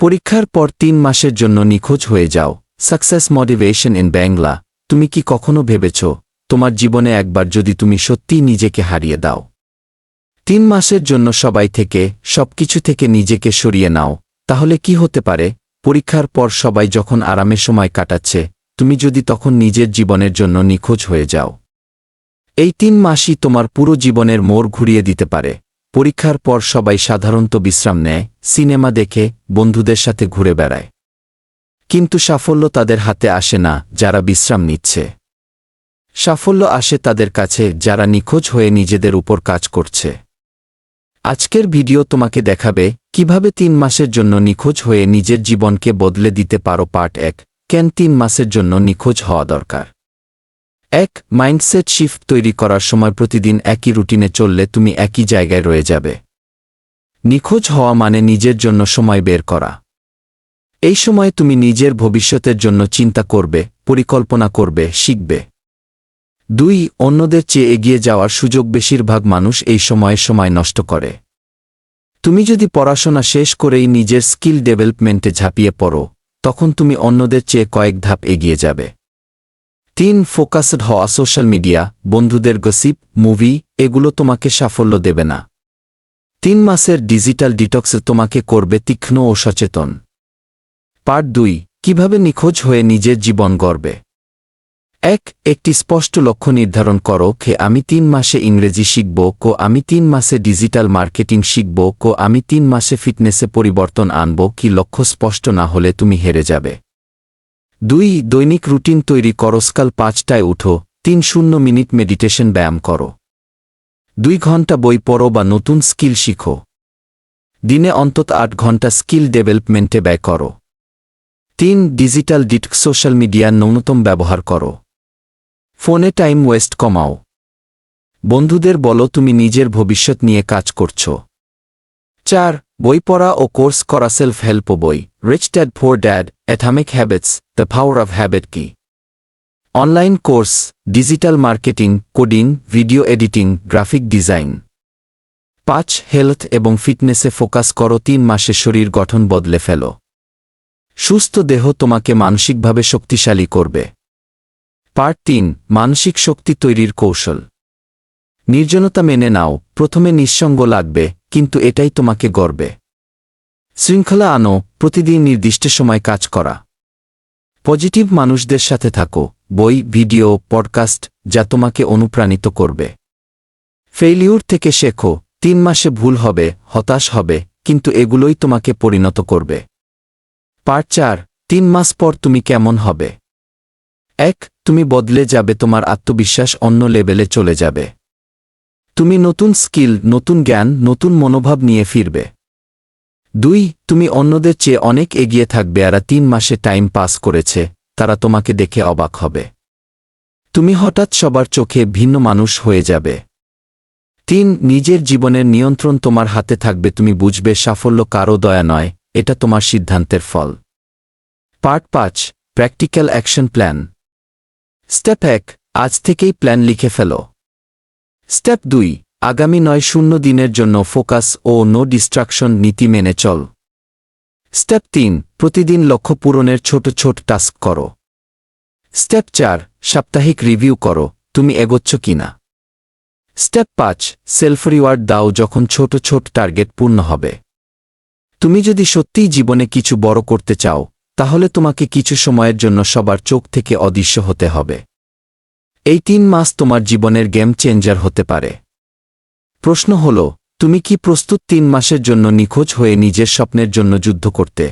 পরীক্ষার পর তিন মাসের জন্য নিখোঁজ হয়ে যাও। Success motivation in Bangla. তুমি কি কখনো ভেবেছ, তোমার জীবনে একবার যদি তুমি সত্যিই নিজেকে হারিয়ে দাও? তিন মাসের জন্য সবাই থেকে, সবকিছু থেকে নিজেকে সরিয়ে নাও। তাহলে কি হতে পারে? পরীক্ষার পর সবাই যখন আরামে সময় কাটাচ্ছে, তুমি যদি তখন নিজের জীবনের জন্য নিখোঁজ হয়ে যাও। এই তিন মাসই তোমার পুরো জীবনের মোড় ঘুরিয়ে দিতে পারে। পরীক্ষার পর সবাই সাধারণত বিশ্রাম নেয়, সিনেমা দেখে, বন্ধুদের সাথে ঘুরে বেড়ায়। কিন্তু সাফল্য তাদের হাতে আসে না, যারা বিশ্রাম নিচ্ছে। সাফল্য আসে তাদের কাছে, যারা নিখোঁজ হয়ে নিজেদের উপর কাজ করছে। আজকের ভিডিও তোমাকে দেখাবে, কীভাবে তিন মাসের জন্য নিখোঁজ হয়ে নিজের জীবনকে বদলে দিতে পারো পার্ট এক, কেন তিন মাসের জন্য নিখোঁজ হওয়া দরকার? এক মাইন্ডসেট শিফট তৈরি করার সময় প্রতিদিন একই রুটিনে চললে তুমি একই জায়গায় রয়ে যাবে। নিখোঁজ হওয়া মানে নিজের জন্য সময় বের করা। এই সময়ে তুমি নিজের ভবিষ্যতের জন্য চিন্তা করবে, পরিকল্পনা করবে, শিখবে। দুই, অন্যদের চেয়ে এগিয়ে যাওয়ার সুযোগ বেশিরভাগ মানুষ এই সময়ে সময় নষ্ট করে। তুমি যদি পড়াশোনা শেষ করেই নিজের স্কিল ডেভেলপমেন্টে ঝাঁপিয়ে পড়ো, তখন তুমি অন্যদের চেয়ে কয়েক ধাপ এগিয়ে যাবে। তিন ফোকাসড হওয়া সোশ্যাল মিডিয়া, বন্ধুদের গসিপ, মুভি, এগুলো তোমাকে সাফল্য দেবে না। তিন মাসের ডিজিটাল ডিটক্সে তোমাকে করবে তীক্ষ্ণ ও সচেতন। পার্ট দুই, কীভাবে নিখোঁজ হয়ে নিজের জীবন গড়বে? এক, একটি স্পষ্ট লক্ষ্য নির্ধারণ করো কে আমি তিন মাসে ইংরেজি শিখব কো আমি তিন মাসে ডিজিটাল মার্কেটিং শিখব কো আমি তিন মাসে ফিটনেসে পরিবর্তন আনব কি লক্ষ্য স্পষ্ট না হলে তুমি হেরে যাবে। দুই, দৈনিক রুটিন তৈরি করো, সকাল পাঁচটায় উঠো, তিন, শূন্য মিনিট মেডিটেশন ব্যায়াম করো। দুই ঘণ্টা বই পড়ো বা নতুন স্কিল শিখো। দিনে অন্তত আট ঘণ্টা স্কিল ডেভেলপমেন্টে ব্যয় করো। তিন, ডিজিটাল ডিট সোশ্যাল মিডিয়ার ন্যূনতম ব্যবহার করো। ফোনে টাইম ওয়েস্ট কমাও। বন্ধুদের বলো, তুমি নিজের ভবিষ্যৎ নিয়ে কাজ করছ। চার বই পড়া ও কোর্স করা সেলফ হেল্প বই। Rich dad poor dad atomic habits the power of habit কি online course digital marketing coding video editing graphic design পাঁচ হেলথ এবং ফিটনেসে ফোকাস করো, তিন মাসে শরীর গঠন বদলে ফেলো। সুস্থ দেহ তোমাকে মানসিকভাবে শক্তিশালী করবে। পার্ট তিন, মানসিক শক্তি তৈরির কৌশল। নির্জনতা মেনে নাও, প্রথমে নিঃসঙ্গ লাগবে, কিন্তু এটাই তোমাকে গর্বে। শৃঙ্খলা আনো, প্রতিদিন নির্দিষ্ট সময় কাজ করা। পজিটিভ মানুষদের সাথে থাকো, বই, ভিডিও, পডকাস্ট, যা তোমাকে অনুপ্রাণিত করবে। ফেইলিউর থেকে শেখো, তিন মাসে ভুল হবে, হতাশ হবে, কিন্তু এগুলোই তোমাকে পরিণত করবে। পার্ট চার, তিন মাস পর তুমি কেমন হবে? এক, তুমি বদলে যাবে, তোমার আত্মবিশ্বাস অন্য লেভেলে চলে যাবে। তুমি নতুন স্কিল, নতুন জ্ঞান, নতুন মনোভাব নিয়ে ফিরবে। দুই, তুমি অন্যদের চেয়ে অনেক এগিয়ে থাকবে আর তিন মাসে টাইম পাস করেছে, তারা তোমাকে দেখে অবাক হবে। তুমি হঠাৎ সবার চোখে ভিন্ন মানুষ হয়ে যাবে। তিন, নিজের জীবনের নিয়ন্ত্রণ তোমার হাতে থাকবে, তুমি বুঝবে সাফল্য কারও দয়া নয়, এটা তোমার সিদ্ধান্তের ফল। পার্ট পাঁচ, প্র্যাকটিক্যাল অ্যাকশন প্ল্যান। স্টেপ এক, আজ থেকেই প্ল্যান লিখে ফেলো। স্টেপ দুই, আগামী নয় শূন্য দিনের জন্য ফোকাস ও নো ডিস্ট্রাকশন নীতি মেনে চল। স্টেপ তিন, প্রতিদিন লক্ষ্য পূরণের ছোট ছোট টাস্ক করো। স্টেপ চার, সাপ্তাহিক রিভিউ করো, তুমি এগোচ্ছ কিনা স্টেপ পাঁচ, সেলফ রিওয়ার্ড দাও যখন ছোট ছোট টার্গেট পূর্ণ হবে। তুমি যদি সত্যিই জীবনে কিছু বড় করতে চাও, তাহলে তোমাকে কিছু সময়ের জন্য সবার চোখ থেকে অদৃশ্য হতে হবে। এই তিন মাস তোমার জীবনের গেম চেঞ্জার হতে পারে। প্রশ্ন হল, তুমি কি প্রস্তুত তিন মাসের জন্য নিখোঁজ হয়ে নিজের স্বপ্নের জন্য যুদ্ধ করতে?